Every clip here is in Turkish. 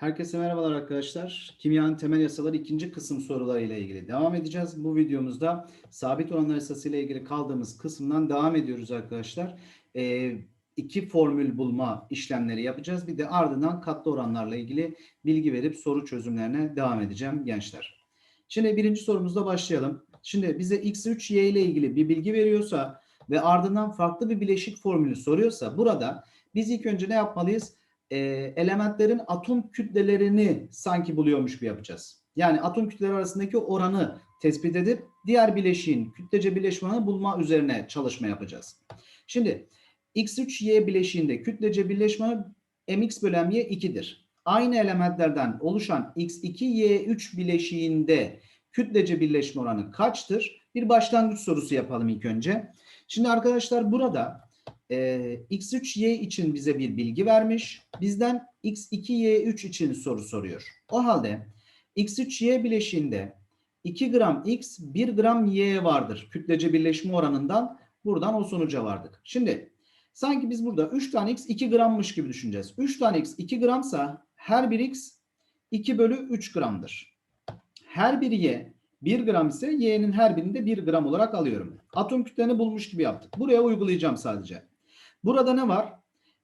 Herkese merhabalar arkadaşlar. Kimyanın temel yasaları ikinci kısım sorularıyla ilgili devam edeceğiz. Bu videomuzda sabit oranlar esası ile ilgili kaldığımız kısımdan devam ediyoruz arkadaşlar. Ee, iki formül bulma işlemleri yapacağız. Bir de ardından katlı oranlarla ilgili bilgi verip soru çözümlerine devam edeceğim gençler. Şimdi birinci sorumuzda başlayalım. Şimdi bize x3 y ile ilgili bir bilgi veriyorsa ve ardından farklı bir bileşik formülü soruyorsa burada biz ilk önce ne yapmalıyız? E, elementlerin atom kütlelerini sanki buluyormuş gibi yapacağız. Yani atom kütleleri arasındaki oranı tespit edip diğer bileşiğin kütlece bileşmanı bulma üzerine çalışma yapacağız. Şimdi X3Y bileşiğinde kütlece bileşmanı mx bölü my 2'dir. Aynı elementlerden oluşan X2Y3 bileşiğinde kütlece birleşme oranı kaçtır? Bir başlangıç sorusu yapalım ilk önce. Şimdi arkadaşlar burada e, x3y için bize bir bilgi vermiş. Bizden x2y3 için soru soruyor. O halde x3y bileşiğinde 2 gram x 1 gram y vardır. Kütlece birleşme oranından buradan o sonuca vardık. Şimdi sanki biz burada 3 tane x 2 grammış gibi düşüneceğiz. 3 tane x 2 gramsa her bir x 2 bölü 3 gramdır. Her bir y 1 gram ise y'nin her birinde 1 gram olarak alıyorum. Atom kütlelerini bulmuş gibi yaptık. Buraya uygulayacağım sadece. Burada ne var?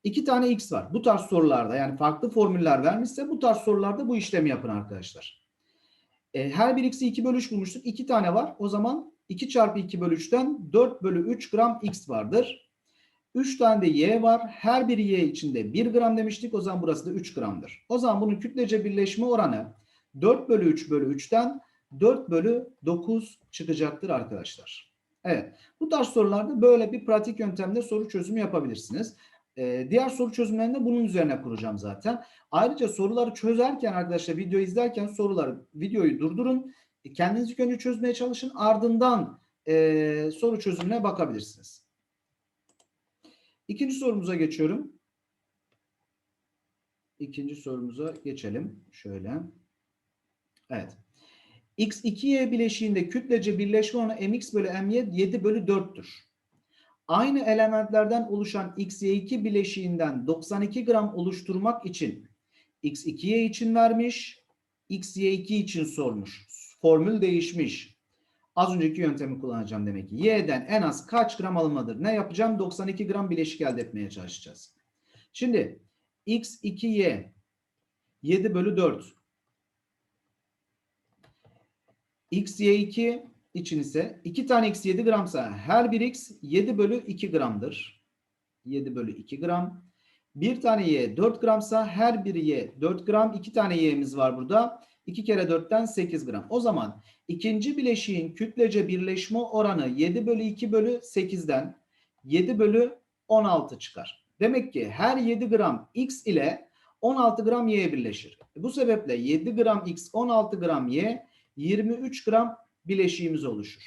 İki tane x var. Bu tarz sorularda yani farklı formüller vermişse bu tarz sorularda bu işlemi yapın arkadaşlar. E, her bir x'i 2 bölü 3 bulmuştuk. 2 tane var. O zaman 2 çarpı 2 bölü 3'ten 4 bölü 3 gram x vardır. 3 tane de y var. Her bir y içinde 1 gram demiştik. O zaman burası da 3 gramdır. O zaman bunun kütlece birleşme oranı 4 bölü 3 bölü 3'ten 4 bölü 9 çıkacaktır arkadaşlar. Evet. Bu tarz sorularda böyle bir pratik yöntemde soru çözümü yapabilirsiniz. Ee, diğer soru çözümlerini bunun üzerine kuracağım zaten. Ayrıca soruları çözerken arkadaşlar video izlerken soruları videoyu durdurun. Kendiniz ilk önce çözmeye çalışın. Ardından e, soru çözümüne bakabilirsiniz. İkinci sorumuza geçiyorum. İkinci sorumuza geçelim. Şöyle. Evet. X2Y bileşiğinde kütlece birleşme oranı mx bölü my 7 bölü 4'tür. Aynı elementlerden oluşan XY2 bileşiğinden 92 gram oluşturmak için X2Y için vermiş, XY2 için sormuş. Formül değişmiş. Az önceki yöntemi kullanacağım demek ki. Y'den en az kaç gram alınmadır? Ne yapacağım? 92 gram bileşik elde etmeye çalışacağız. Şimdi X2Y 7 bölü 4 x, y2 için ise 2 tane x 7 gramsa her bir x 7 bölü 2 gramdır. 7 bölü 2 gram. Bir tane y 4 gramsa her bir y 4 gram. 2 tane y'miz var burada. 2 kere 4'ten 8 gram. O zaman ikinci bileşiğin kütlece birleşme oranı 7 bölü 2 bölü 8'den 7 bölü 16 çıkar. Demek ki her 7 gram x ile 16 gram y birleşir. Bu sebeple 7 gram x 16 gram y 23 gram bileşiğimiz oluşur.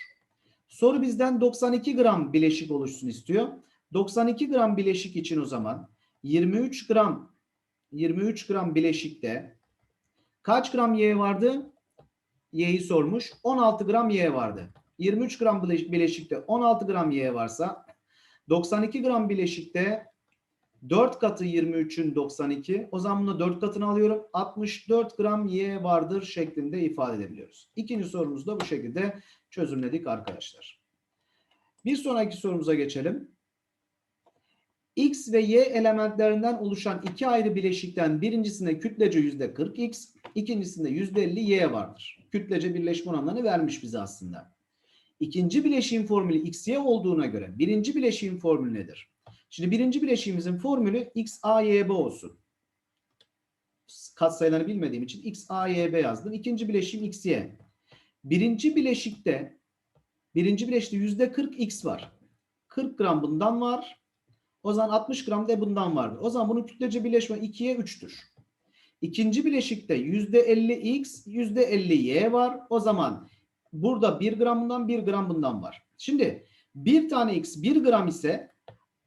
Soru bizden 92 gram bileşik oluşsun istiyor. 92 gram bileşik için o zaman 23 gram 23 gram bileşikte kaç gram y vardı? Y'yi sormuş. 16 gram y vardı. 23 gram bileşikte 16 gram y varsa 92 gram bileşikte 4 katı 23'ün 92. O zaman bunu 4 katını alıyorum. 64 gram Y vardır şeklinde ifade edebiliyoruz. İkinci sorumuzu da bu şekilde çözümledik arkadaşlar. Bir sonraki sorumuza geçelim. X ve Y elementlerinden oluşan iki ayrı bileşikten birincisinde kütlece %40X, ikincisinde %50 Y vardır. Kütlece birleşme oranlarını vermiş bize aslında. İkinci bileşiğin formülü XY olduğuna göre birinci bileşiğin formülü nedir? Şimdi birinci bileşiğimizin formülü x a y b olsun. Katsayılarını bilmediğim için x a y b yazdım. İkinci bileşiğim x y. Birinci bileşikte birinci bileşikte yüzde 40 x var. 40 gram bundan var. O zaman 60 gram da bundan var. O zaman bunun kütlece birleşme 2'ye 3'tür. İkinci bileşikte yüzde 50 x, yüzde 50 y var. O zaman burada 1 gram bundan 1 gram bundan var. Şimdi bir tane x 1 gram ise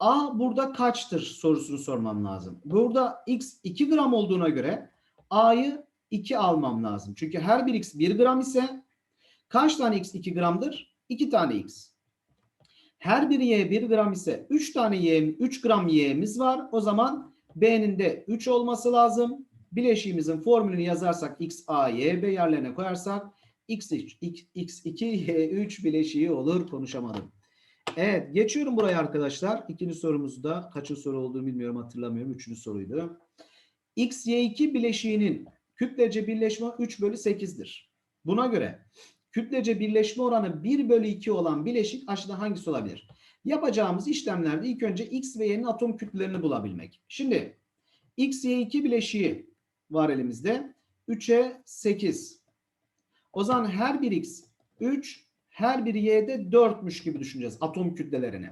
A burada kaçtır sorusunu sormam lazım. Burada x 2 gram olduğuna göre A'yı 2 almam lazım. Çünkü her bir x 1 gram ise kaç tane x 2 gramdır? 2 tane x. Her bir y 1 gram ise 3 tane y 3 gram y'miz var. O zaman B'nin de 3 olması lazım. Bileşiğimizin formülünü yazarsak x, a, y, b yerlerine koyarsak x3, x, x2, y3 bileşiği olur. Konuşamadım. Evet geçiyorum buraya arkadaşlar. İkinci sorumuzu da kaçın soru olduğunu bilmiyorum hatırlamıyorum. Üçüncü soruydu. X, Y2 bileşiğinin kütlece birleşme 3 bölü 8'dir. Buna göre kütlece birleşme oranı 1 bölü 2 olan bileşik aşağıda hangisi olabilir? Yapacağımız işlemlerde ilk önce X ve Y'nin atom kütlelerini bulabilmek. Şimdi X, Y2 bileşiği var elimizde. 3'e 8. O zaman her bir X 3, her bir Y'de 4'müş gibi düşüneceğiz atom kütlelerini.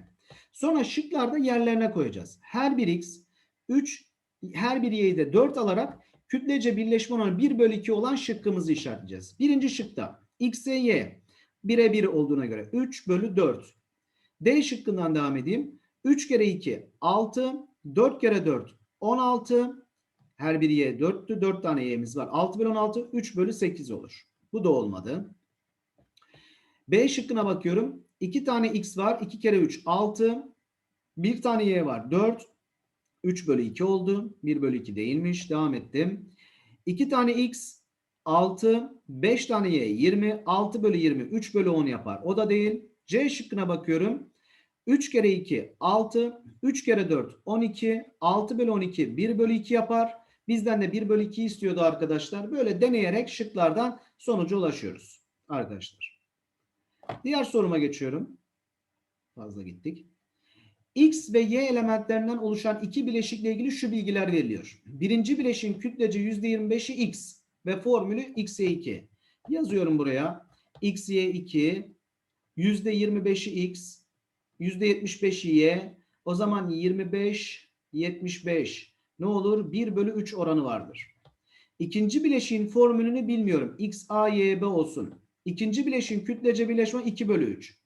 Sonra şıklarda yerlerine koyacağız. Her bir X 3, her bir Y'yi de 4 alarak kütlece birleşme oranı 1 bölü 2 olan şıkkımızı işaretleyeceğiz. Birinci şıkta X ve Y 1'e 1 olduğuna göre 3 bölü 4. D şıkkından devam edeyim. 3 kere 2 6, 4 kere 4 16. Her bir Y 4'tü. 4 tane Y'miz var. 6 bölü 16 3 bölü 8 olur. Bu da olmadı. B şıkkına bakıyorum. 2 tane X var. 2 kere 3 6. 1 tane Y var. 4. 3 bölü 2 oldu. 1 bölü 2 değilmiş. Devam ettim. 2 tane X 6. 5 tane Y 20. 6 bölü 20 3 bölü 10 yapar. O da değil. C şıkkına bakıyorum. 3 kere 2 6. 3 kere 4 12. 6 bölü 12 1 bölü 2 yapar. Bizden de 1 bölü 2 istiyordu arkadaşlar. Böyle deneyerek şıklardan sonuca ulaşıyoruz arkadaşlar. Diğer soruma geçiyorum. Fazla gittik. X ve Y elementlerinden oluşan iki bileşikle ilgili şu bilgiler veriliyor. Birinci bileşiğin kütlece %25'i X ve formülü XY2. Yazıyorum buraya. XY2 %25'i X %75'i Y o zaman 25 75 ne olur? 1 bölü 3 oranı vardır. İkinci bileşiğin formülünü bilmiyorum. X, A, Y, B olsun. İkinci bileşiğin kütlece birleşme 2 bölü 3.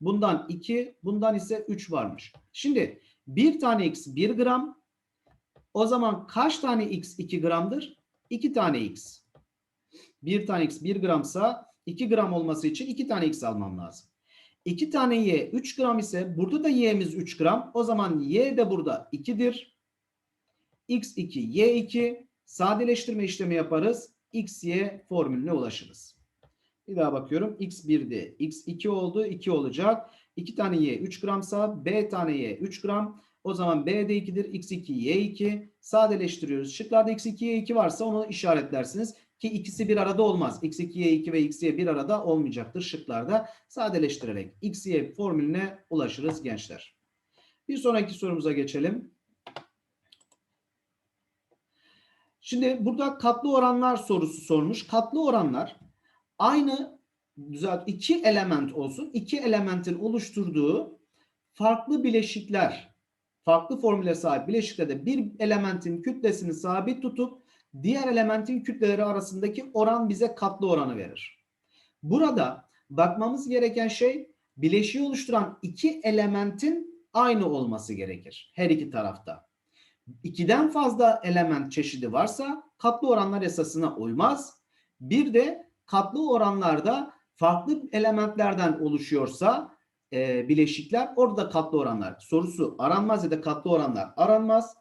Bundan 2, bundan ise 3 varmış. Şimdi bir tane X 1 gram. O zaman kaç tane X 2 gramdır? 2 tane X. Bir tane X 1 gramsa 2 gram olması için 2 tane X almam lazım. 2 tane Y 3 gram ise burada da Y'miz 3 gram. O zaman Y de burada 2'dir. X2, Y2 sadeleştirme işlemi yaparız. XY formülüne ulaşırız. Bir daha bakıyorum. X1'de X2 oldu. 2 olacak. 2 tane Y 3 gramsa B tane Y 3 gram. O zaman B de 2'dir. X2, Y2 sadeleştiriyoruz. Şıklarda X2, Y2 varsa onu işaretlersiniz. Ki ikisi bir arada olmaz. X2, Y2 ve XY bir arada olmayacaktır şıklarda. Sadeleştirerek XY formülüne ulaşırız gençler. Bir sonraki sorumuza geçelim. Şimdi burada katlı oranlar sorusu sormuş. Katlı oranlar aynı düzelt iki element olsun. iki elementin oluşturduğu farklı bileşikler, farklı formüle sahip bileşiklerde bir elementin kütlesini sabit tutup diğer elementin kütleleri arasındaki oran bize katlı oranı verir. Burada bakmamız gereken şey bileşiği oluşturan iki elementin aynı olması gerekir her iki tarafta. İkiden fazla element çeşidi varsa katlı oranlar esasına uymaz. Bir de katlı oranlarda farklı elementlerden oluşuyorsa e, bileşikler orada katlı oranlar sorusu aranmaz ya da katlı oranlar aranmaz.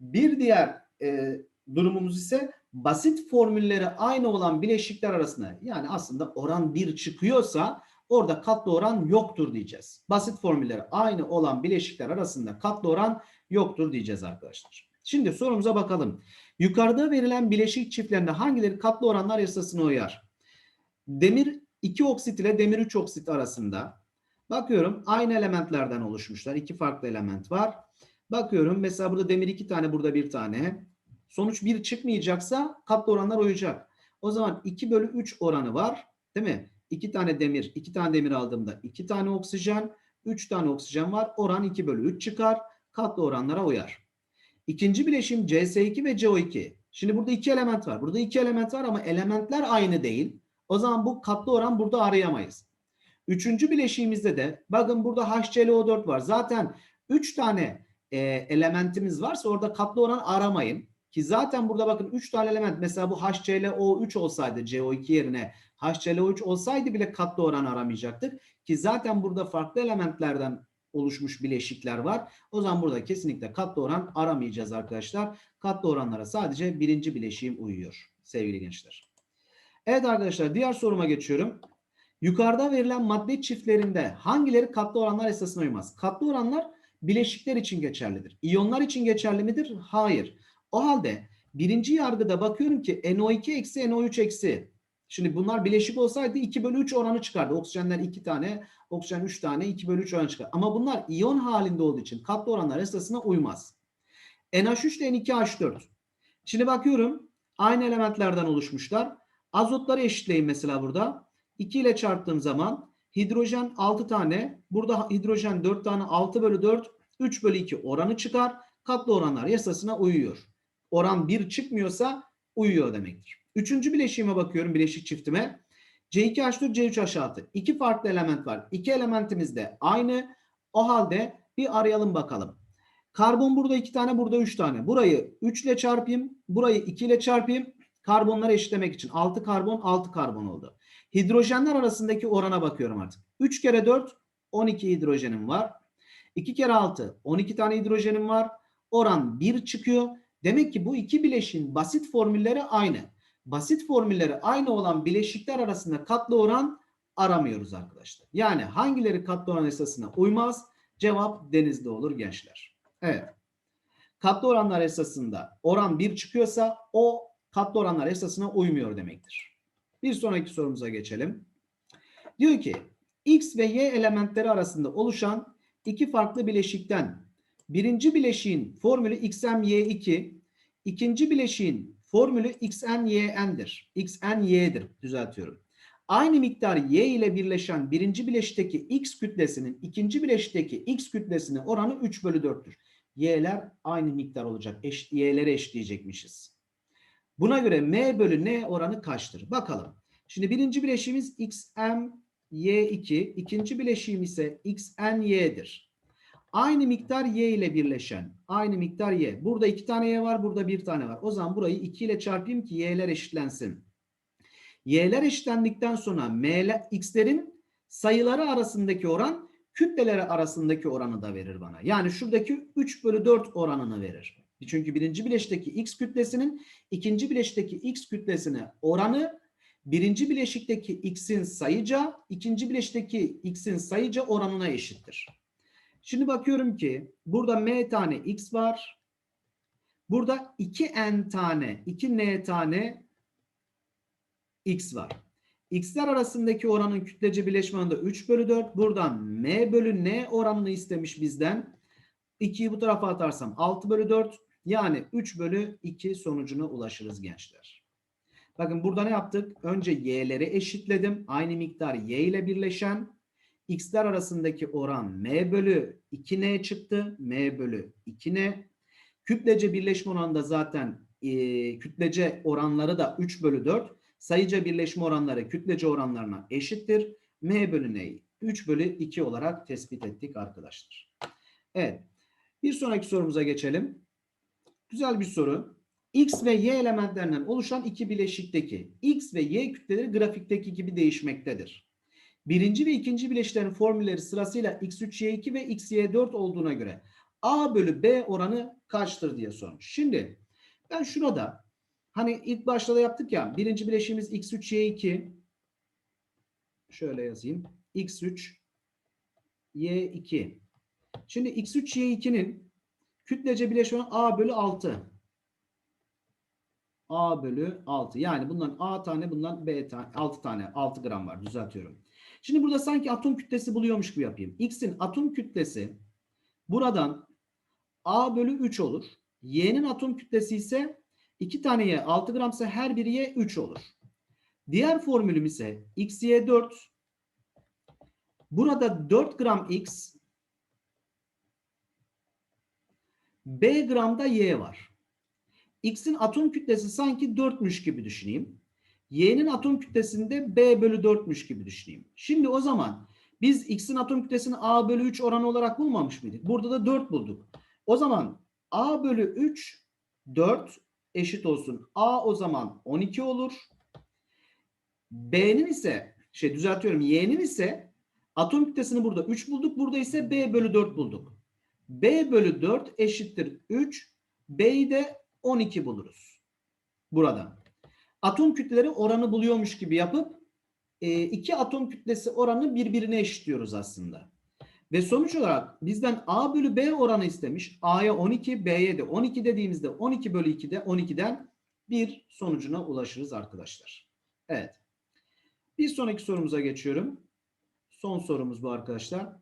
Bir diğer e, durumumuz ise basit formülleri aynı olan bileşikler arasında yani aslında oran 1 çıkıyorsa orada katlı oran yoktur diyeceğiz. Basit formülleri aynı olan bileşikler arasında katlı oran yoktur diyeceğiz arkadaşlar. Şimdi sorumuza bakalım. Yukarıda verilen bileşik çiftlerinde hangileri katlı oranlar yasasına uyar? Demir 2 oksit ile demir 3 oksit arasında bakıyorum aynı elementlerden oluşmuşlar. İki farklı element var. Bakıyorum mesela burada demir 2 tane burada bir tane. Sonuç 1 çıkmayacaksa katlı oranlar uyacak. O zaman 2 bölü 3 oranı var. Değil mi? 2 tane demir, 2 tane demir aldığımda 2 tane oksijen, 3 tane oksijen var. Oran 2 bölü 3 çıkar. Katlı oranlara uyar. İkinci bileşim CS2 ve CO2. Şimdi burada iki element var. Burada iki element var ama elementler aynı değil. O zaman bu katlı oran burada arayamayız. Üçüncü bileşiğimizde de bakın burada HClO4 var. Zaten 3 tane e, elementimiz varsa orada katlı oran aramayın. Ki zaten burada bakın 3 tane element mesela bu HClO3 olsaydı CO2 yerine HClO3 olsaydı bile katlı oran aramayacaktık. Ki zaten burada farklı elementlerden oluşmuş bileşikler var. O zaman burada kesinlikle katlı oran aramayacağız arkadaşlar. Katlı oranlara sadece birinci bileşiğim uyuyor sevgili gençler. Evet arkadaşlar diğer soruma geçiyorum. Yukarıda verilen madde çiftlerinde hangileri katlı oranlar esasına uymaz? Katlı oranlar bileşikler için geçerlidir. İyonlar için geçerli midir? Hayır. O halde birinci yargıda bakıyorum ki NO2 eksi NO3 eksi. Şimdi bunlar bileşik olsaydı 2 bölü 3 oranı çıkardı. Oksijenler 2 tane, oksijen 3 tane 2 bölü 3 oranı çıkar. Ama bunlar iyon halinde olduğu için katlı oranlar esasına uymaz. NH3 ile N2H4. Şimdi bakıyorum aynı elementlerden oluşmuşlar. Azotları eşitleyin mesela burada. 2 ile çarptığım zaman hidrojen 6 tane, burada hidrojen 4 tane 6 bölü 4, 3 bölü 2 oranı çıkar. Katlı oranlar yasasına uyuyor. Oran 1 çıkmıyorsa uyuyor demektir. Üçüncü bileşiğime bakıyorum bileşik çiftime. C2H4, C3H6. İki farklı element var. İki elementimiz de aynı. O halde bir arayalım bakalım. Karbon burada iki tane, burada üç tane. Burayı 3 ile çarpayım. Burayı 2 ile çarpayım. Karbonları eşitlemek için. 6 karbon, 6 karbon oldu. Hidrojenler arasındaki orana bakıyorum artık. 3 kere 4, 12 hidrojenim var. 2 kere 6, 12 tane hidrojenim var. Oran 1 çıkıyor. Demek ki bu iki bileşiğin basit formülleri aynı. Basit formülleri aynı olan bileşikler arasında katlı oran aramıyoruz arkadaşlar. Yani hangileri katlı oran esasına uymaz? Cevap denizde olur gençler. Evet. Katlı oranlar esasında oran 1 çıkıyorsa o katlı oranlar esasına uymuyor demektir. Bir sonraki sorumuza geçelim. Diyor ki X ve Y elementleri arasında oluşan iki farklı bileşikten birinci bileşiğin formülü XMY2, ikinci bileşiğin formülü XNYN'dir. XNY'dir düzeltiyorum. Aynı miktar Y ile birleşen birinci bileşikteki X kütlesinin ikinci bileşikteki X kütlesine oranı 3 bölü 4'tür. Y'ler aynı miktar olacak. Eş, Y'lere eşleyecekmişiz. Buna göre M bölü N oranı kaçtır? Bakalım. Şimdi birinci bileşiğimiz XMY2, ikinci bileşiğim ise XNY'dir. Aynı miktar Y ile birleşen. Aynı miktar Y. Burada iki tane Y var, burada bir tane var. O zaman burayı 2 ile çarpayım ki Y'ler eşitlensin. Y'ler eşitlendikten sonra M'ler, X'lerin sayıları arasındaki oran kütleleri arasındaki oranı da verir bana. Yani şuradaki 3 bölü 4 oranını verir. Çünkü birinci bileşikteki X kütlesinin ikinci bileşikteki X kütlesine oranı birinci bileşikteki X'in sayıca ikinci bileşikteki X'in sayıca oranına eşittir. Şimdi bakıyorum ki burada M tane X var. Burada 2N tane, 2N tane X var. X'ler arasındaki oranın kütlece bileşme oranı da 3 bölü 4. Buradan M bölü N oranını istemiş bizden. 2'yi bu tarafa atarsam 6 bölü 4. Yani 3 bölü 2 sonucuna ulaşırız gençler. Bakın burada ne yaptık? Önce y'leri eşitledim. Aynı miktar y ile birleşen x'ler arasındaki oran m bölü 2n çıktı. m bölü 2n. Kütlece birleşme oranı da zaten e, kütlece oranları da 3 bölü 4. Sayıca birleşme oranları kütlece oranlarına eşittir. m bölü n'yi 3 bölü 2 olarak tespit ettik arkadaşlar. Evet. Bir sonraki sorumuza geçelim. Güzel bir soru. X ve Y elementlerinden oluşan iki bileşikteki X ve Y kütleleri grafikteki gibi değişmektedir. Birinci ve ikinci bileşiklerin formülleri sırasıyla X3Y2 ve XY4 olduğuna göre A bölü B oranı kaçtır diye sormuş. Şimdi ben şurada hani ilk başta da yaptık ya birinci bileşiğimiz X3Y2 şöyle yazayım. X3 Y2 Şimdi X3Y2'nin kütlece bileşme oranı A bölü 6. A bölü 6. Yani bundan A tane bundan B tane 6 tane 6 gram var düzeltiyorum. Şimdi burada sanki atom kütlesi buluyormuş gibi yapayım. X'in atom kütlesi buradan A bölü 3 olur. Y'nin atom kütlesi ise 2 tane Y 6 gram ise her biri Y 3 olur. Diğer formülüm ise XY4 burada 4 gram X B gramda Y var. X'in atom kütlesi sanki 4'müş gibi düşüneyim. Y'nin atom kütlesinde B bölü 4'müş gibi düşüneyim. Şimdi o zaman biz X'in atom kütlesini A bölü 3 oranı olarak bulmamış mıydık? Burada da 4 bulduk. O zaman A bölü 3 4 eşit olsun. A o zaman 12 olur. B'nin ise şey düzeltiyorum Y'nin ise Atom kütlesini burada 3 bulduk. Burada ise B bölü 4 bulduk. B bölü 4 eşittir 3. B'yi de 12 buluruz. Burada. Atom kütleleri oranı buluyormuş gibi yapıp e, iki atom kütlesi oranı birbirine eşitliyoruz aslında. Ve sonuç olarak bizden A bölü B oranı istemiş. A'ya 12, B'ye de 12 dediğimizde 12 bölü 2'de 12'den bir sonucuna ulaşırız arkadaşlar. Evet. Bir sonraki sorumuza geçiyorum. Son sorumuz bu arkadaşlar.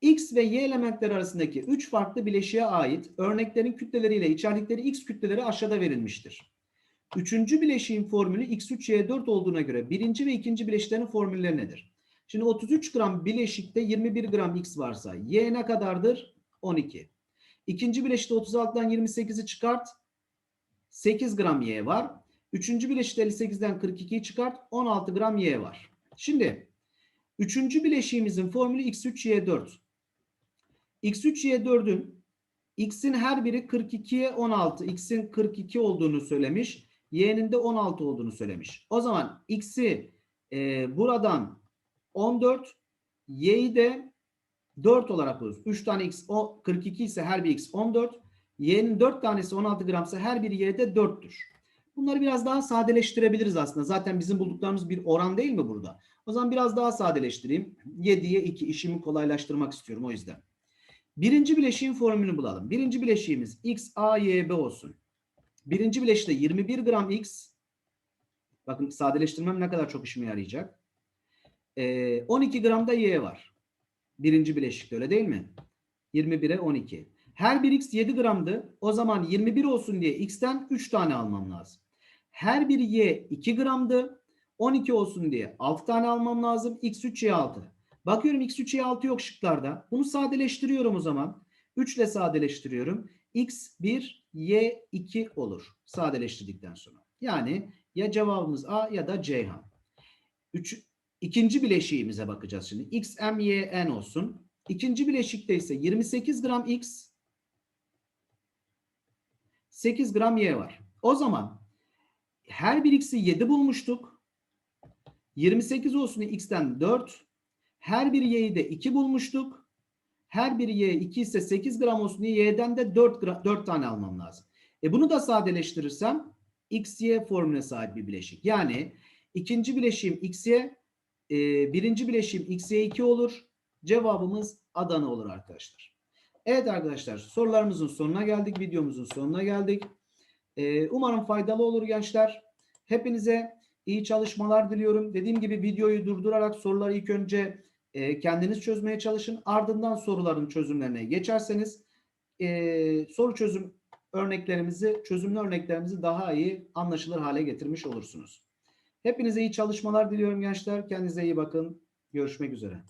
X ve Y elementleri arasındaki 3 farklı bileşiğe ait örneklerin kütleleriyle içerdikleri X kütleleri aşağıda verilmiştir. Üçüncü bileşiğin formülü X3Y4 olduğuna göre birinci ve ikinci bileşiklerin formülleri nedir? Şimdi 33 gram bileşikte 21 gram X varsa Y ne kadardır? 12. İkinci bileşikte 36'dan 28'i çıkart. 8 gram Y var. Üçüncü bileşikte 58'den 42'yi çıkart. 16 gram Y var. Şimdi üçüncü bileşiğimizin formülü X3Y4. X3Y4'ün X'in her biri 42'ye 16. X'in 42 olduğunu söylemiş. Y'nin de 16 olduğunu söylemiş. O zaman X'i e, buradan 14, Y'yi de 4 olarak buluruz. 3 tane X o 42 ise her bir X 14. Y'nin 4 tanesi 16 gramsa her bir Y de 4'tür. Bunları biraz daha sadeleştirebiliriz aslında. Zaten bizim bulduklarımız bir oran değil mi burada? O zaman biraz daha sadeleştireyim. 7'ye 2 işimi kolaylaştırmak istiyorum o yüzden. Birinci bileşiğin formülünü bulalım. Birinci bileşiğimiz X, A, Y, B olsun. Birinci bileşikte 21 gram X. Bakın sadeleştirmem ne kadar çok işime yarayacak. Ee, 12 gram da Y var. Birinci bileşikte öyle değil mi? 21'e 12. Her bir X 7 gramdı. O zaman 21 olsun diye X'ten 3 tane almam lazım. Her bir Y 2 gramdı. 12 olsun diye 6 tane almam lazım. X3 Y6. Bakıyorum X3 Y6 yok şıklarda. Bunu sadeleştiriyorum o zaman. 3 ile sadeleştiriyorum. X1 Y2 olur. Sadeleştirdikten sonra. Yani ya cevabımız A ya da Ceyhan. Üç, ikinci bileşiğimize bakacağız şimdi. X, M, Y, N olsun. İkinci bileşikte ise 28 gram X, 8 gram Y var. O zaman her bir X'i 7 bulmuştuk. 28 olsun X'ten 4. Her bir Y'yi de 2 bulmuştuk. Her bir Y 2 ise 8 gram olsun diye Y'den de 4, gram, 4 tane almam lazım. E bunu da sadeleştirirsem XY formüle sahip bir bileşik. Yani ikinci bileşiğim XY, e, birinci bileşiğim XY2 olur. Cevabımız Adana olur arkadaşlar. Evet arkadaşlar sorularımızın sonuna geldik. Videomuzun sonuna geldik. E, umarım faydalı olur gençler. Hepinize iyi çalışmalar diliyorum. Dediğim gibi videoyu durdurarak soruları ilk önce e, kendiniz çözmeye çalışın. Ardından soruların çözümlerine geçerseniz e, soru çözüm örneklerimizi, çözümlü örneklerimizi daha iyi anlaşılır hale getirmiş olursunuz. Hepinize iyi çalışmalar diliyorum gençler. Kendinize iyi bakın. Görüşmek üzere.